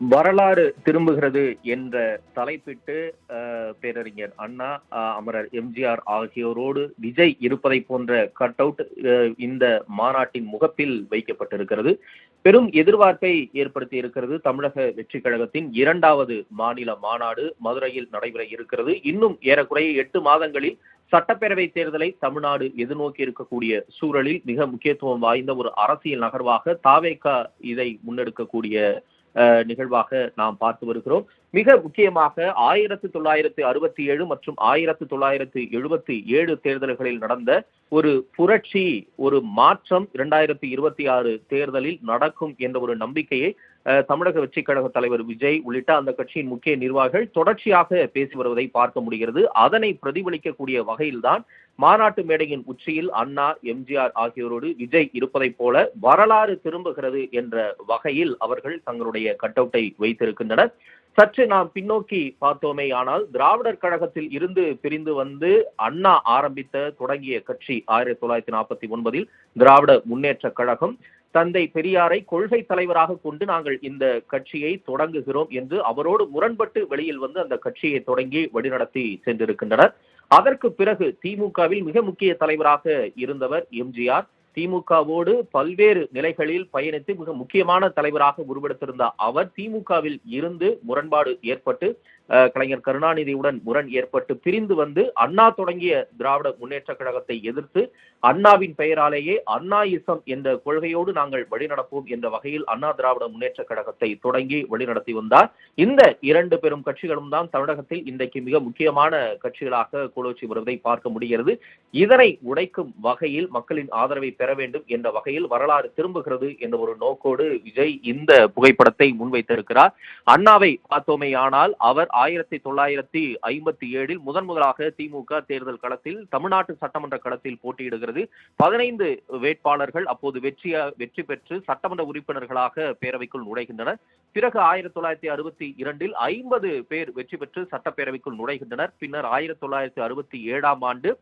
வரலாறு திரும்புகிறது என்ற தலைப்பிட்டு பேரறிஞர் அண்ணா அமரர் எம்ஜிஆர் ஆகியோரோடு விஜய் இருப்பதை போன்ற கட் அவுட் இந்த மாநாட்டின் முகப்பில் வைக்கப்பட்டிருக்கிறது. பெரும் எதிர்பார்ப்பை ஏற்படுத்தி இருக்கிறது தமிழக வெற்றி கழகத்தின் இரண்டாவது மாநில மாநாடு. மதுரையில் நடைபெற இருக்கிறது. இன்னும் ஏறக்குறைய எட்டு மாதங்களில் சட்டப்பேரவை தேர்தலை தமிழ்நாடு எதிர்நோக்கி இருக்கக்கூடிய சூழலில் மிக முக்கியத்துவம் வாய்ந்த ஒரு அரசியல் நகர்வாக தாவேகா இதை முன்னெடுக்கக்கூடிய நிகழ்வாக நாம் பார்த்து வருகிறோம். மிக முக்கியமாக ஆயிரத்தி தொள்ளாயிரத்தி அறுபத்தி ஏழு மற்றும் ஆயிரத்தி தொள்ளாயிரத்தி எழுபத்தி ஏழு தேர்தல்களில் நடந்த ஒரு புரட்சி ஒரு மாற்றம் இரண்டாயிரத்தி இருபத்தி ஆறு தேர்தலில் நடக்கும் என்ற ஒரு நம்பிக்கையை தமிழக வெற்றி கழக தலைவர் விஜய் உள்ளிட்ட அந்த கட்சியின் முக்கிய நிர்வாகிகள் தொடர்ச்சியாக பேசி வருவதை பார்க்க முடிகிறது. அதனை பிரதிபலிக்கக்கூடிய வகையில்தான் மாநாட்டு மேடையின் உச்சியில் அண்ணா எம்ஜிஆர் ஆகியோரோடு விஜய் இருப்பதைப் போல வரலாறு திரும்புகிறது என்ற வகையில் அவர்கள் தங்களுடைய கட்டவுட்டை வைத்திருக்கின்றனர். சற்று நாம் பின்னோக்கி பார்த்தோமே ஆனால் திராவிடர் கழகத்தில் இருந்து பிரிந்து வந்து அண்ணா ஆரம்பித்த தொடங்கிய கட்சி ஆயிரத்தி தொள்ளாயிரத்தி நாற்பத்தி ஒன்பதில் திராவிட முன்னேற்ற கழகம் தந்தை பெரியாரை கொள்கை தலைவராக கொண்டு நாங்கள் இந்த கட்சியை தொடங்குகிறோம் என்று அவரோடு முரண்பட்டு வெளியில் வந்து அந்த கட்சியை தொடங்கி வழிநடத்தி சென்றிருக்கின்றனர். அதற்கு பிறகு திமுகவில் மிக முக்கிய தலைவராக இருந்தவர் எம்ஜிஆர். திமுகவோடு பல்வேறு நிலைகளில் பயணித்து மிக முக்கியமான தலைவராக உருவெடுத்திருந்த அவர் திமுகவில் இருந்து முரண்பாடு ஏற்பட்டு கலைஞர் கருணாநிதியுடன் முரண் ஏற்பட்டு பிரிந்து வந்து அண்ணா தொடங்கிய திராவிட முன்னேற்ற கழகத்தை எதிர்த்து அண்ணாவின் பெயராலேயே இசம் என்ற கொள்கையோடு நாங்கள் வழிநடப்போம் என்ற வகையில் அண்ணா திராவிட முன்னேற்ற கழகத்தை தொடங்கி வழிநடத்தி வந்தார். இந்த இரண்டு பெரும் கட்சிகளும் தான் தமிழகத்தில் இன்றைக்கு மிக முக்கியமான கட்சிகளாக கோலோச்சி வருவதை பார்க்க முடிகிறது. இதனை உடைக்கும் வகையில் மக்களின் ஆதரவை பெற வேண்டும் என்ற வகையில் வரலாறு திரும்புகிறது என்ற ஒரு நோக்கோடு விஜய் இந்த புகைப்படத்தை முன்வைத்திருக்கிறார். அண்ணாவை பார்த்தோமே ஆனால் அவர் ஆயிரத்தி தொள்ளாயிரத்தி ஐம்பத்தி ஏழில் முதன் முதலாக திமுக தேர்தல் களத்தில் தமிழ்நாட்டு சட்டமன்ற களத்தில் போட்டியிடுகிறது. பதினைந்து வேட்பாளர்கள் அப்போது வெற்றிய வெற்றி பெற்று சட்டமன்ற உறுப்பினர்களாக பேரவைக்குள் நுழைகின்றனர். பிறகு ஆயிரத்தி தொள்ளாயிரத்தி அறுபத்தி இரண்டில் ஐம்பது பேர் வெற்றி பெற்று சட்டப்பேரவைக்குள் நுழைகின்றனர். பின்னர் ஆயிரத்தி தொள்ளாயிரத்தி அறுபத்தி ஏழாம் ஆண்டு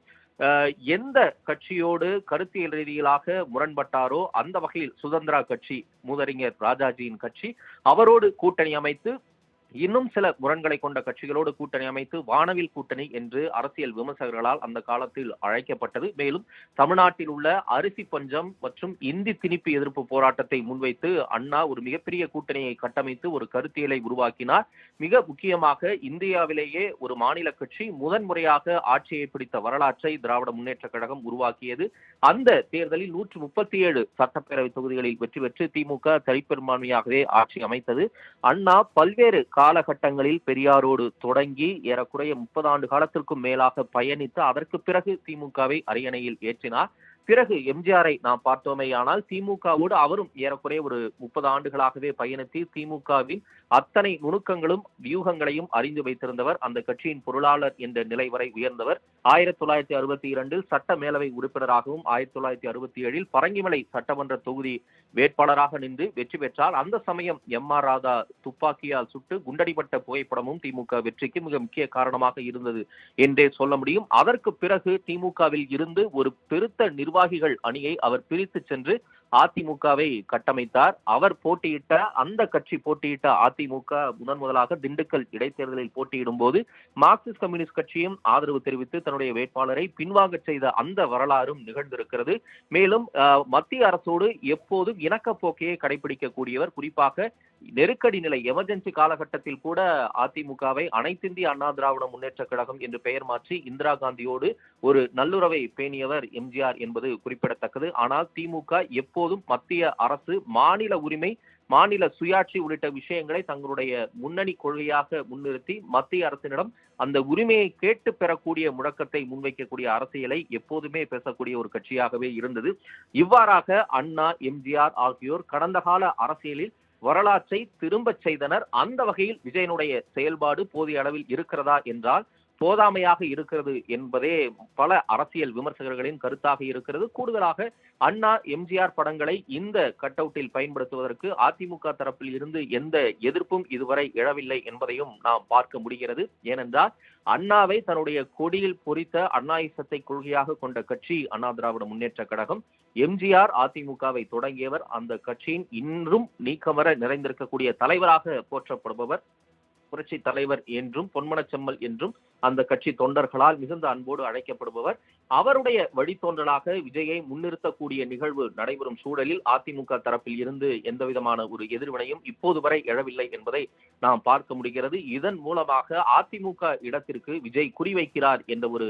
எந்த கட்சியோடு கருத்தியல் ரீதியிலாக முரண்பட்டாரோ அந்த வகையில் சுதந்திரா கட்சி மூதறிஞர் ராஜாஜியின் கட்சி அவரோடு கூட்டணி அமைத்து இன்னும் சில முரண்களை கொண்ட கட்சிகளோடு கூட்டணி அமைத்து வானவில் கூட்டணி என்று அரசியல் விமர்சகர்களால் அந்த காலத்தில் அழைக்கப்பட்டது. மேலும் தமிழ்நாட்டில் உள்ள அரிசி பஞ்சம் மற்றும் இந்தி திணிப்பு எதிர்ப்பு போராட்டத்தை முன்வைத்து அண்ணா ஒரு மிகப்பெரிய கூட்டணியை கட்டமைத்து ஒரு கருத்தியலை உருவாக்கினார். மிக முக்கியமாக இந்தியாவிலேயே ஒரு மாநில கட்சி முதன்முறையாக ஆட்சியை பிடித்த வரலாற்றை திராவிட முன்னேற்ற கழகம் உருவாக்கியது. அந்த தேர்தலில் நூற்று முப்பத்தி ஏழு சட்டப்பேரவை தொகுதிகளில் வெற்றி பெற்று திமுக தனிப்பெரும்பான்மையாகவே ஆட்சி அமைத்தது. அண்ணா பல்வேறு காலகட்டங்களில் பெரியாரோடு தொடங்கி ஏறக்குறைய முப்பது ஆண்டு காலத்திற்கும் மேலாக பயணித்து அதற்கு பிறகு திமுகவை அரியணையில் ஏற்றினார். பிறகு எம்ஜிஆரை நாம் பார்த்தோமேயானால் திமுகவோடு அவரும் ஏறக்குறைய ஒரு முப்பது ஆண்டுகளாகவே பயணித்து திமுகவின் அத்தனை நுணுக்கங்களும் வியூகங்களையும் அறிந்து வைத்திருந்தவர் அந்த கட்சியின் பொருளாளர் என்ற நிலை வரை உயர்ந்தவர். ஆயிரத்தி தொள்ளாயிரத்தி அறுபத்தி இரண்டில் சட்ட மேலவை உறுப்பினராகவும் ஆயிரத்தி தொள்ளாயிரத்தி அறுபத்தி ஏழில் பரங்கிமலை சட்டமன்ற தொகுதி வேட்பாளராக நின்று வெற்றி பெற்றால் அந்த சமயம் எம் ஆர் ராதா துப்பாக்கியால் சுட்டு குண்டடிப்பட்ட புகைப்படமும் திமுக வெற்றிக்கு மிக முக்கிய காரணமாக இருந்தது என்றே சொல்ல முடியும். அதற்கு பிறகு திமுகவில் இருந்து ஒரு பெருத்த நிர்வாகிகள் அணியை அவர் பிரித்து சென்று அதிமுகவை கட்டமைத்தார். அவர் போட்டியிட்ட அந்த கட்சி போட்டியிட்ட அதிமுக முதன் முதலாக திண்டுக்கல் இடைத்தேர்தலில் போட்டியிடும் போது மார்க்சிஸ்ட் கம்யூனிஸ்ட் கட்சியும் ஆதரவு தெரிவித்து தன்னுடைய வேட்பாளரை பின்வாங்க செய்த அந்த வரலாறும் நிகழ்ந்திருக்கிறது. மேலும் மத்திய அரசோடு எப்போதும் இணக்கப்போக்கையை கடைபிடிக்கக்கூடியவர். குறிப்பாக நெருக்கடி நிலை எமர்ஜென்சி காலகட்டத்தில் கூட அதிமுகவை அனைத்திந்திய அண்ணா திராவிட முன்னேற்ற கழகம் என்று பெயர் மாற்றி இந்திரா காந்தியோடு ஒரு நல்லுறவை பேணியவர் எம்ஜிஆர் என்பது குறிப்பிடத்தக்கது. ஆனால் திமுக எப்போதும் மத்திய அரசு மாநில உரிமை மாநில சுயாட்சி உள்ளிட்ட விஷயங்களை தங்களுடைய முன்னணி கொள்கையாக முன்னிறுத்தி மத்திய அரசினிடம் அந்த உரிமையை கேட்டு பெறக்கூடிய முழக்கத்தை முன்வைக்கக்கூடிய அரசியலை எப்போதுமே பேசக்கூடிய ஒரு கட்சியாகவே இருந்தது. இவ்வாறாக அண்ணா எம்ஜிஆர் ஆகியோர் கடந்த கால அரசியலில் வரலாற்றை திரும்பச் செய்தனர். அந்த வகையில் விஜயனுடைய செயல்பாடு போதிய அளவில் இருக்கிறதா என்றால் போதாமையாக இருக்கிறது என்பதே பல அரசியல் விமர்சகர்களின் கருத்தாக இருக்கிறது. கூடுதலாக அண்ணா எம்ஜிஆர் படங்களை இந்த கட் அவுட்டில் பயன்படுத்துவதற்கு அதிமுக தரப்பில் இருந்து எந்த எதிர்ப்பும் இதுவரை எழவில்லை என்பதையும் நாம் பார்க்க முடிகிறது. ஏனென்றால் அண்ணாவை தன்னுடைய கொடியில் பொறித்த அண்ணாயிசத்தை கொள்கையாக கொண்ட கட்சி அண்ணா திராவிட முன்னேற்ற கழகம் எம்ஜிஆர் அதிமுகவை தொடங்கியவர் அந்த கட்சியின் இன்றும் நீக்கமர நிறைந்திருக்கக்கூடிய தலைவராக போற்றப்படுபவர் புரட்சி தலைவர் என்றும் பொன்மனச்செம்மல் என்றும் அந்த கட்சி தொண்டர்களால் மிகுந்த அன்போடு அழைக்கப்படுபவர். அவருடைய வழித்தோன்றலாக விஜயை முன்னிறுத்தக்கூடிய நிகழ்வு நடைபெறும் சூழலில் அதிமுக தரப்பில் இருந்து எந்த விதமான ஒரு எதிர்வினையும் இப்போது வரை எழவில்லை என்பதை நாம் பார்க்க முடிகிறது. இதன் மூலமாக அதிமுக இடத்திற்கு விஜய் குறிவைக்கிறார் என்ற ஒரு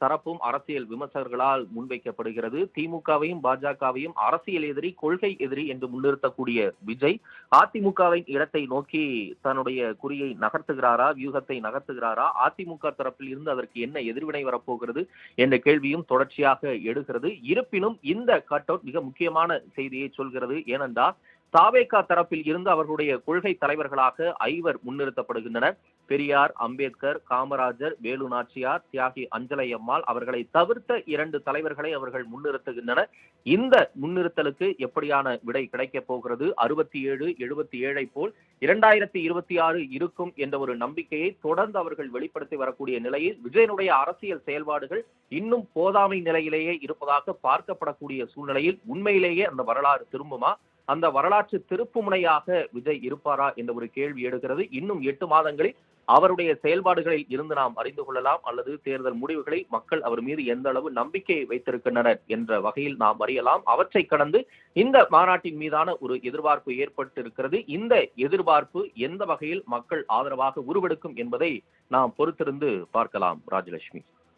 தரப்பும் அரசியல் விமர்சகர்களால் முன்வைக்கப்படுகிறது. திமுகவையும் பாஜகவையும் அரசியல் எதிரி கொள்கை எதிரி என்று முன்னிறுத்தக்கூடிய விஜய் அதிமுகவின் இடத்தை நோக்கி தன்னுடைய குறியை நகர்த்துகிறாரா வியூகத்தை நகர்த்துகிறாரா அதிமுக தரப்பில் இருந்து அதற்கு என்ன எதிர்வினை வரப்போகிறது என்ற கேள்வியும் தொடர்ச்சியாக எடுகிறது. இருப்பினும் இந்த கட் அவுட் மிக முக்கியமான செய்தியை சொல்கிறது. ஏனென்றால் தாவேகா தரப்பில் இருந்து அவர்களுடைய கொள்கை தலைவர்களாக ஐவர் முன்னிறுத்தப்படுகின்றனர். பெரியார் அம்பேத்கர் காமராஜர் வேலு நாச்சியார் தியாகி அஞ்சலையம்மாள் அவர்களை தவிர்த்த இரண்டு தலைவர்களை அவர்கள் முன்னிறுத்துகின்றனர். இந்த முன்னிறுத்தலுக்கு எப்படியான விடை கிடைக்கப் போகிறது? அறுபத்தி ஏழு எழுபத்தி ஏழை போல் இரண்டாயிரத்தி இருபத்தி ஆறு இருக்கும் என்ற ஒரு நம்பிக்கையை தொடர்ந்து அவர்கள் வெளிப்படுத்தி வரக்கூடிய நிலையில் விஜயனுடைய அரசியல் செயல்பாடுகள் இன்னும் போதாமை நிலையிலேயே இருப்பதாக பார்க்கப்படக்கூடிய சூழ்நிலையில் உண்மையிலேயே அந்த வரலாறு திரும்புமா? அந்த வரலாற்று திருப்புமுனையாக விஜய் இருப்பாரா என்ற ஒரு கேள்வி எடுக்கிறது இன்னும் எட்டு மாதங்களில் அவருடைய செயல்பாடுகளில் இருந்து நாம் அறிந்து கொள்ளலாம். அல்லது தேர்தல் முடிவுகளை மக்கள் அவர் மீது எந்த அளவு நம்பிக்கை வைத்திருக்கின்றனர் என்ற வகையில் நாம் அறியலாம். அவற்றை கடந்து இந்த மாநாட்டின் மீதான ஒரு எதிர்பார்ப்பு ஏற்பட்டிருக்கிறது. இந்த எதிர்பார்ப்பு எந்த வகையில் மக்கள் ஆதரவாக உருவெடுக்கும் என்பதை நாம் பொறுத்திருந்து பார்க்கலாம் ராஜலட்சுமி.